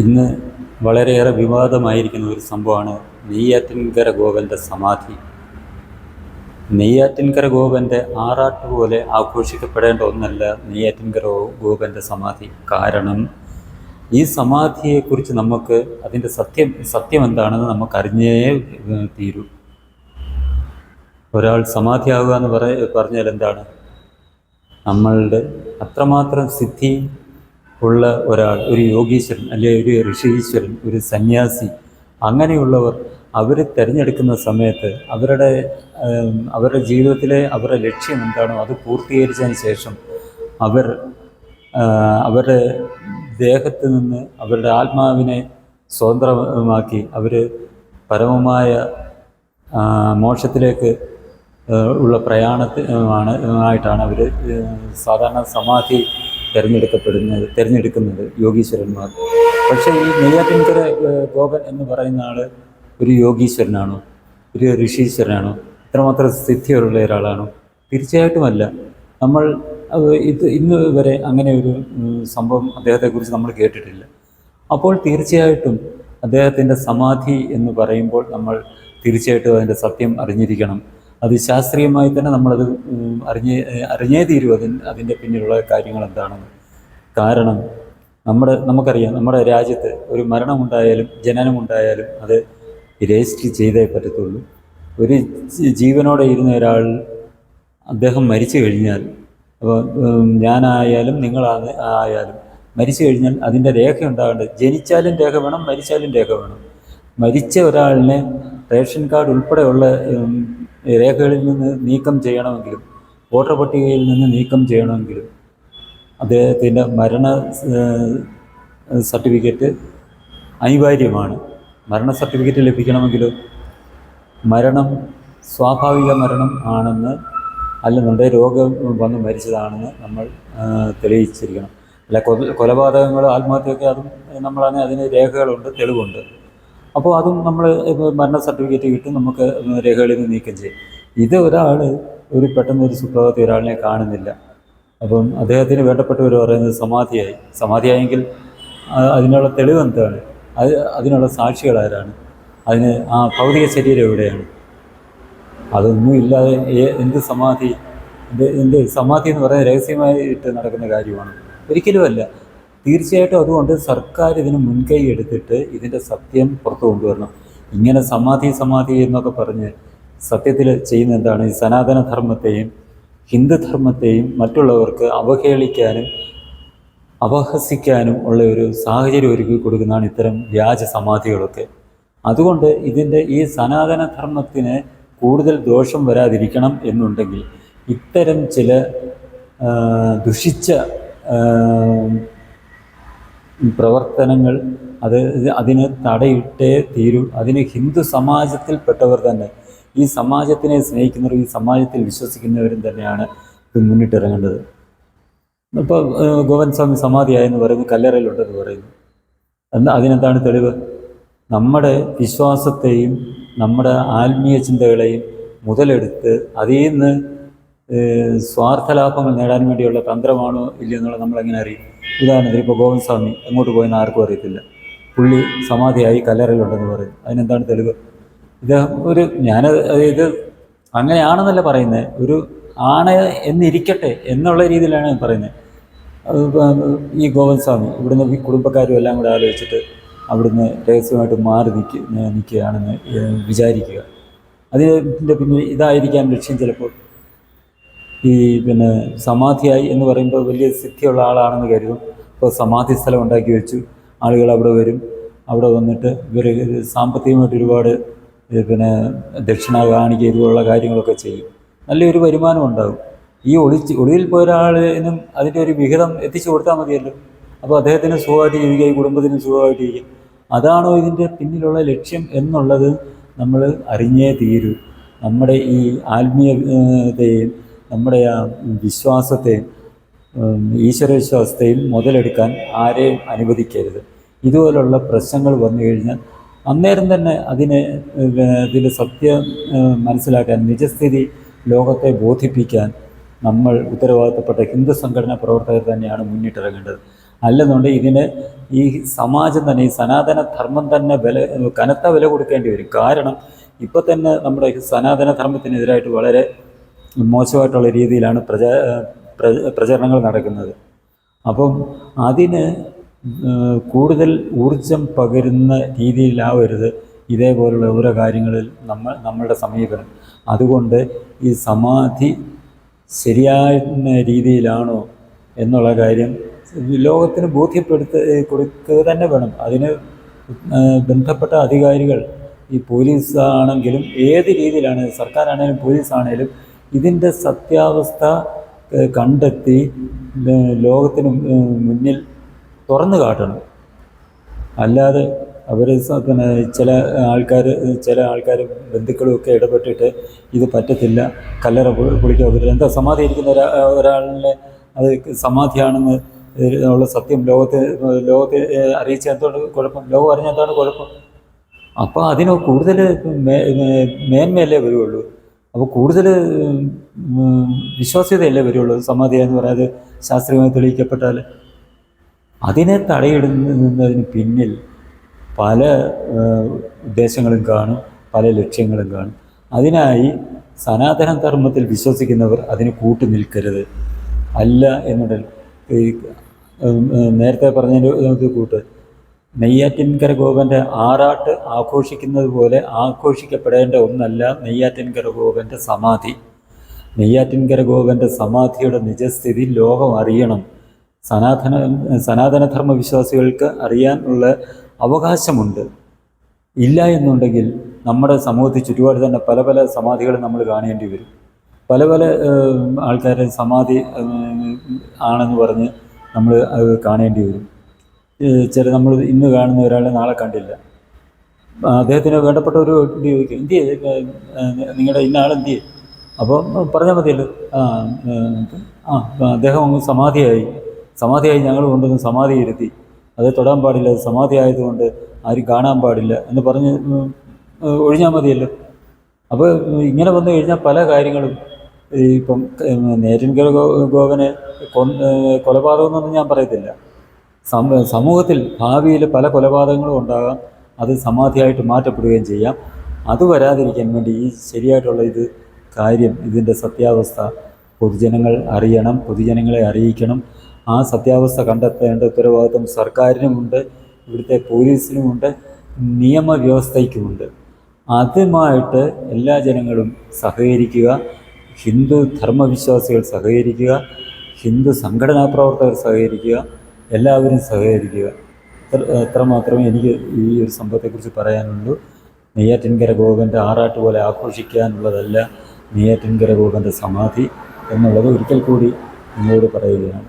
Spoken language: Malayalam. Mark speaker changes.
Speaker 1: ഇന്ന് വളരെയേറെ വിവാദമായിരിക്കുന്ന ഒരു സംഭവമാണ് നെയ്യാറ്റിൻകര ഗോപന്റെ സമാധി. നെയ്യാറ്റിൻകര ഗോപന്റെ ആറാട്ട് പോലെ ആഘോഷിക്കപ്പെടേണ്ട ഒന്നല്ല നെയ്യാറ്റിൻകര ഗോപന്റെ സമാധി. കാരണം ഈ സമാധിയെക്കുറിച്ച് നമുക്ക് അതിന്റെ സത്യം സത്യം എന്താണെന്ന് നമുക്ക് അറിഞ്ഞേ തീരൂ. ഒരാൾ സമാധിയാവുക എന്ന് പറഞ്ഞാൽ എന്താണ് നമ്മളുടെ അത്രമാത്രം സിദ്ധി ഉള്ള ഒരാൾ ഒരു യോഗീശ്വരൻ അല്ലെങ്കിൽ ഒരു ഋഷീശ്വരൻ ഒരു സന്യാസി അങ്ങനെയുള്ളവർ അവർ തിരഞ്ഞെടുക്കുന്ന സമയത്ത് അവരുടെ അവരുടെ ജീവിതത്തിലെ അവരുടെ ലക്ഷ്യം എന്താണോ അത് പൂർത്തീകരിച്ചതിന് ശേഷം അവർ അവരുടെ ദേഹത്ത് നിന്ന് അവരുടെ ആത്മാവിനെ സ്വതന്ത്രമാക്കി അവർ പരമമായ മോക്ഷത്തിലേക്ക് ഉള്ള പ്രയാണത്തിനാണ് ആയിട്ടാണ് അവർ സാധാരണ സമാധി തിരഞ്ഞെടുക്കപ്പെടുന്നത് തിരഞ്ഞെടുക്കുന്നത് യോഗീശ്വരന്മാർ. പക്ഷേ ഈ നെയ്യാറ്റിൻകര ഗോപൻ എന്ന് പറയുന്ന ആൾ ഒരു യോഗീശ്വരനാണോ? ഒരു ഋഷീശ്വരനാണോ? ഇത്രമാത്രം സിദ്ധിയുള്ള ഒരാളാണോ? തീർച്ചയായിട്ടുമല്ല. നമ്മൾ ഇത് ഇന്ന് വരെ അങ്ങനെ ഒരു സംഭവം അദ്ദേഹത്തെക്കുറിച്ച് നമ്മൾ കേട്ടിട്ടില്ല. അപ്പോൾ തീർച്ചയായിട്ടും അദ്ദേഹത്തിന്റെ സമാധി എന്ന് പറയുമ്പോൾ നമ്മൾ തീർച്ചയായിട്ടും അതിന്റെ സത്യം അറിഞ്ഞിരിക്കണം. അത് ശാസ്ത്രീയമായി തന്നെ നമ്മളത് അറിഞ്ഞേ അറിഞ്ഞേ തീരൂ അതിന് അതിന്റെ പിന്നിലുള്ള കാര്യങ്ങൾ എന്താണെന്ന് കാരണം നമ്മുടെ നമുക്കറിയാം നമ്മുടെ രാജ്യത്ത് ഒരു മരണമുണ്ടായാലും ജനനമുണ്ടായാലും അത് രജിസ്റ്റർ ചെയ്തേ പറ്റത്തുള്ളൂ. ഒരു ജീവനോടെ ഇരുന്ന ഒരാൾ അദ്ദേഹം മരിച്ചു കഴിഞ്ഞാൽ അപ്പോൾ ഞാനായാലും നിങ്ങളാണ് ആയാലും മരിച്ചു കഴിഞ്ഞാൽ അതിന്റെ രേഖ ഉണ്ടാകേണ്ടത് ജനിച്ചാലും രേഖ വേണം മരിച്ചാലും രേഖ വേണം. മരിച്ച ഒരാളിനെ റേഷൻ കാർഡ് ഉൾപ്പെടെയുള്ള രേഖകളിൽ നിന്ന് നീക്കം ചെയ്യണമെങ്കിലും വോട്ടർ പട്ടികയിൽ നിന്ന് നീക്കം ചെയ്യണമെങ്കിലും അദ്ദേഹത്തിന്റെ മരണ സർട്ടിഫിക്കറ്റ് അനിവാര്യമാണ്. മരണ സർട്ടിഫിക്കറ്റ് ലഭിക്കണമെങ്കിലും? മരണം സ്വാഭാവിക മരണം ആണെന്ന് അല്ലെന്നുണ്ടെങ്കിൽ രോഗം വന്ന് മരിച്ചതാണെന്ന് നമ്മൾ തെളിയിച്ചിരിക്കണം. അല്ല കൊല കൊലപാതകങ്ങൾ ആത്മഹത്യയൊക്കെ അതും നമ്മളാണെങ്കിൽ അതിന് രേഖകളുണ്ട് തെളിവുണ്ട്. അപ്പോൾ അതും നമ്മൾ മരണ സർട്ടിഫിക്കറ്റ് കിട്ടും നമുക്ക് രേഖകളിൽ നിന്ന് നീക്കം ചെയ്യും. ഇത് ഒരാൾ ഒരു പെട്ടെന്ന് ഒരു സുപ്രഭാതത്തിൽ ഒരാളിനെ കാണുന്നില്ല. അപ്പം അദ്ദേഹത്തിന് വേണ്ടപ്പെട്ടവർ പറയുന്നത് സമാധിയായി. സമാധിയായെങ്കിൽ അതിനുള്ള തെളിവ് എന്താണ്? അത് അതിനുള്ള സാക്ഷികൾ ആരാണ്? അതിന് ആ ഭൗതിക ശരീരം എവിടെയാണ്? അതൊന്നും ഇല്ലാതെ എന്ത് സമാധി? എന്ത് എന്ത് സമാധി എന്ന് പറയുന്നത് രഹസ്യമായിട്ട് നടക്കുന്ന കാര്യമാണ്. ഒരിക്കലുമല്ല. തീർച്ചയായിട്ടും അതുകൊണ്ട് സർക്കാർ ഇതിന് മുൻകൈ എടുത്തിട്ട് ഇതിന്റെ സത്യം പുറത്തു കൊണ്ടുവരണം. ഇങ്ങനെ സമാധി സമാധി എന്നൊക്കെ പറഞ്ഞ് സത്യത്തിൽ ചെയ്യുന്ന എന്താണ്? ഈ സനാതനധർമ്മത്തെയും ഹിന്ദുധർമ്മത്തെയും മറ്റുള്ളവർക്ക് അവഹേളിക്കാനും അപഹസിക്കാനും ഉള്ള ഒരു സാഹചര്യം ഒരുക്കി കൊടുക്കുന്നതാണ് ഇത്തരം വ്യാജ സമാധികളൊക്കെ. അതുകൊണ്ട് ഇതിന്റെ ഈ സനാതനധർമ്മത്തിന് കൂടുതൽ ദോഷം വരാതിരിക്കണം എന്നുണ്ടെങ്കിൽ ഇത്തരം ചില ദുഷിച്ച പ്രവർത്തനങ്ങൾ അത് അതിന് തടയിട്ടേ തീരൂ. അതിന് ഹിന്ദു സമാജത്തിൽപ്പെട്ടവർ തന്നെ ഈ സമാജത്തിനെ സ്നേഹിക്കുന്നവർ ഈ സമാജത്തിൽ വിശ്വസിക്കുന്നവരും തന്നെയാണ് ഇത് മുന്നിട്ടിറങ്ങേണ്ടത്. ഇപ്പോൾ ഗോവൻ സ്വാമി സമാധിയായെന്ന് പറയുന്നു കല്ലറയിലുണ്ടെന്ന് പറയുന്നു. എന്താ അതിനെന്താണ് തെളിവ്? നമ്മുടെ വിശ്വാസത്തെയും നമ്മുടെ ആത്മീയ ചിന്തകളെയും മുതലെടുത്ത് അതിൽ നിന്ന് സ്വാർത്ഥലാഭങ്ങൾ നേടാൻ വേണ്ടിയുള്ള തന്ത്രമാണോ ഇല്ലയോ എന്നുള്ളത് നമ്മളെങ്ങനെ അറിയും? ഉദാഹരണത്തിന് ഇപ്പോൾ ഗോവൻ സ്വാമി. എങ്ങോട്ട് പോയെന്ന് ആർക്കും അറിയത്തില്ല. പുള്ളി സമാധിയായി കല്ലറയിലുണ്ടെന്ന് പറയും. അതിനെന്താണ് തെളിവ്? ഇത് ഒരു ഞാൻ ഇത് അങ്ങനെയാണെന്നല്ല പറയുന്നത് ഒരു ആണ് എന്നിരിക്കട്ടെ എന്നുള്ള രീതിയിലാണ് ഞാൻ പറയുന്നത്. ഈ ഗോവൻ സ്വാമി ഇവിടുന്ന് ഈ കുടുംബക്കാരും എല്ലാം കൂടെ ആലോചിച്ചിട്ട് അവിടുന്ന് രഹസ്യമായിട്ട് മാറി നിൽക്കുക നിൽക്കുകയാണെന്ന് വിചാരിക്കുക. അതിന്റെ പിന്നെ ഇതായിരിക്കാം ലക്ഷ്യം ചിലപ്പോൾ ഈ പിന്നെ സമാധിയായി എന്ന് പറയുമ്പോൾ വലിയ സിദ്ധിയുള്ള ആളാണെന്ന് കരുതും. അപ്പോൾ സമാധി സ്ഥലം ഉണ്ടാക്കി വെച്ചു. ആളുകൾ അവിടെ വരും. അവിടെ വന്നിട്ട് ഇവർ സാമ്പത്തികമായിട്ട് ഒരുപാട് പിന്നെ ദക്ഷിണ കാണിക്കുക ഇതുപോലുള്ള കാര്യങ്ങളൊക്കെ ചെയ്യും. നല്ലൊരു വരുമാനം ഉണ്ടാകും. ഈ ഒളിച്ച് ഒളിയിൽ പോയ ഒരാളിനും അതിന്റെ ഒരു വിഹിതം എത്തിച്ചു കൊടുത്താൽ മതിയല്ലോ. അപ്പോൾ അദ്ദേഹത്തിന് സുഖമായിട്ട് ജീവിക്കുക ഈ കുടുംബത്തിന് സുഖമായിട്ട് ജീവിക്കുക അതാണോ ഇതിന്റെ പിന്നിലുള്ള ലക്ഷ്യം എന്നുള്ളത് നമ്മൾ അറിഞ്ഞേ തീരൂ. നമ്മുടെ ഈ ആത്മീയതയെയും നമ്മുടെ ആ വിശ്വാസത്തെയും ഈശ്വരവിശ്വാസത്തെയും മുതലെടുക്കാൻ ആരെയും അനുവദിക്കരുത്. ഇതുപോലുള്ള പ്രശ്നങ്ങൾ വന്നു കഴിഞ്ഞാൽ അന്നേരം തന്നെ അതിനെ ഇതിൽ സത്യം മനസ്സിലാക്കാൻ നിജസ്ഥിതി ലോകത്തെ ബോധിപ്പിക്കാൻ നമ്മൾ ഉത്തരവാദിത്തപ്പെട്ട ഹിന്ദു സംഘടനാ പ്രവർത്തകർ തന്നെയാണ് മുന്നിട്ടിറങ്ങേണ്ടത്. അല്ലെന്നുണ്ടെങ്കിൽ ഇതിന് ഈ സമാജം തന്നെ ഈ സനാതന ധർമ്മം തന്നെ വില കനത്ത വില കൊടുക്കേണ്ടി വരും. കാരണം ഇപ്പോൾ തന്നെ നമ്മുടെ സനാതന ധർമ്മത്തിനെതിരായിട്ട് വളരെ മോശമായിട്ടുള്ള രീതിയിലാണ് പ്രചാ പ്ര- പ്രചരണങ്ങൾ നടക്കുന്നത്. അപ്പം അതിന് കൂടുതൽ ഊർജം പകരുന്ന രീതിയിലാവരുത് ഇതേപോലുള്ള ഓരോ കാര്യങ്ങളിൽ നമ്മൾ നമ്മളുടെ സമീപനം. അതുകൊണ്ട് ഈ സമാധി ശരിയായ രീതിയിലാണോ എന്നുള്ള കാര്യം ലോകത്തിന് ബോധ്യപ്പെടുത്ത കൊടുക്കുക തന്നെ വേണം. അതിന് ബന്ധപ്പെട്ട അധികാരികൾ ഈ പോലീസാണെങ്കിലും ഏത് രീതിയിലാണ് സർക്കാരാണെങ്കിലും പോലീസ് ആണെങ്കിലും ഇതിന്റെ സത്യാവസ്ഥ കണ്ടെത്തി ലോകത്തിന് മുന്നിൽ തുറന്നു കാട്ടണം. അല്ലാതെ അവർ പിന്നെ ചില ആൾക്കാർ ചില ആൾക്കാർ ബന്ധുക്കളും ഒക്കെ ഇടപെട്ടിട്ട് ഇത് പറ്റത്തില്ല. കല്ലറ പൊളിക്കാൻ പറ്റില്ല എന്താ സമാധി ഇരിക്കുന്ന ഒരാ ഒരാളിനെ അത് സമാധിയാണെന്ന് ഉള്ള സത്യം ലോകത്തെ ലോകത്തെ അറിയിച്ച എന്തുകൊണ്ട് കുഴപ്പം? ലോകം അറിഞ്ഞ എന്താണ് കുഴപ്പം? അപ്പോൾ അതിന് കൂടുതൽ മേന്മയല്ലേ വരുള്ളൂ. അപ്പോൾ കൂടുതൽ വിശ്വാസ്യതയല്ലേ വരുള്ളൂ? സമാധി എന്ന് പറയാതെ ശാസ്ത്രീയമായി തെളിയിക്കപ്പെട്ടാൽ അതിനെ തടയിടുന്നതിന് പിന്നിൽ പല ഉദ്ദേശങ്ങളും കാണും പല ലക്ഷ്യങ്ങളും കാണും. അതിനായി സനാതന ധർമ്മത്തിൽ വിശ്വസിക്കുന്നവർ അതിന് കൂട്ടു നിൽക്കരുത്. അല്ല എന്നുണ്ടെങ്കിൽ നേരത്തെ പറഞ്ഞതിന്റെ കൂട്ട് നെയ്യാറ്റിൻകര ഗോപന്റെ ആറാട്ട് ആഘോഷിക്കുന്നത് പോലെ ആഘോഷിക്കപ്പെടേണ്ട ഒന്നല്ല നെയ്യാറ്റിൻകര ഗോപന്റെ സമാധി. നെയ്യാറ്റിൻകര ഗോപന്റെ സമാധിയുടെ നിജസ്ഥിതി ലോകം അറിയണം. സനാതന സനാതനധർമ്മ വിശ്വാസികൾക്ക് അറിയാനുള്ള അവകാശമുണ്ട്. ഇല്ല എന്നുണ്ടെങ്കിൽ നമ്മുടെ സമൂഹത്തിൽ ചുറ്റുപാട് തന്നെ പല പല സമാധികൾ നമ്മൾ കാണേണ്ടി വരും. പല പല ആൾക്കാരുടെ സമാധി ആണെന്ന് പറഞ്ഞ് നമ്മൾ അത് കാണേണ്ടി വരും. ചില നമ്മൾ ഇന്ന് കാണുന്ന ഒരാളെ നാളെ കണ്ടില്ല. അദ്ദേഹത്തിന് വേണ്ടപ്പെട്ട ഒരു ചോദിക്കും എന്ത് നിങ്ങളുടെ ഇന്ന ആൾ എന്ത് ചെയ്യും? അപ്പോൾ പറഞ്ഞാൽ മതിയല്ലോ. ആ അദ്ദേഹം അങ്ങ് സമാധിയായി. സമാധിയായി ഞങ്ങൾ കൊണ്ടുവന്ന് സമാധി ഇരുത്തി. അത് തൊടാൻ പാടില്ല അത് സമാധി ആയതുകൊണ്ട് ആരും കാണാൻ പാടില്ല എന്ന് പറഞ്ഞ് ഒഴിഞ്ഞാൽ മതിയല്ലോ. അപ്പോൾ ഇങ്ങനെ വന്നു കഴിഞ്ഞാൽ പല കാര്യങ്ങളും. ഇപ്പം നേരിൻകര ഗോ ഗോവനെ കൊലപാതകം എന്നൊന്നും ഞാൻ പറയത്തില്ല. സമൂഹത്തിൽ ഭാവിയിൽ പല കൊലപാതകങ്ങളും ഉണ്ടാകാം. അത് സമാധിയായിട്ട് മാറ്റപ്പെടുകയും ചെയ്യാം. അത് വരാതിരിക്കാൻ വേണ്ടി ഈ ശരിയായിട്ടുള്ള ഇത് കാര്യം ഇതിന്റെ സത്യാവസ്ഥ പൊതുജനങ്ങൾ അറിയണം പൊതുജനങ്ങളെ അറിയിക്കണം. ആ സത്യാവസ്ഥ കണ്ടെത്തേണ്ട ഉത്തരവാദിത്വം സർക്കാരിനുമുണ്ട് ഇവിടുത്തെ പോലീസിനുമുണ്ട് നിയമവ്യവസ്ഥയ്ക്കുമുണ്ട്. ആദ്യമായിട്ട് എല്ലാ ജനങ്ങളും സഹകരിക്കുക ഹിന്ദു ധർമ്മവിശ്വാസികൾ സഹകരിക്കുക ഹിന്ദു സംഘടനാ പ്രവർത്തകർ സഹകരിക്കുക എല്ലാവരും സഹകരിക്കുക. എത്ര മാത്രമേ എനിക്ക് ഈ ഒരു സംഭവത്തെക്കുറിച്ച് പറയാനുള്ളൂ. നെയ്യാറ്റിൻകര ഗോപന്റെ ആറാട്ട് പോലെ ആഘോഷിക്കാനുള്ളതല്ല നെയ്യാറ്റിൻകര ഗോപന്റെ സമാധി എന്നുള്ളത് ഒരിക്കൽ കൂടി നിങ്ങളോട് പറയുകയാണ്.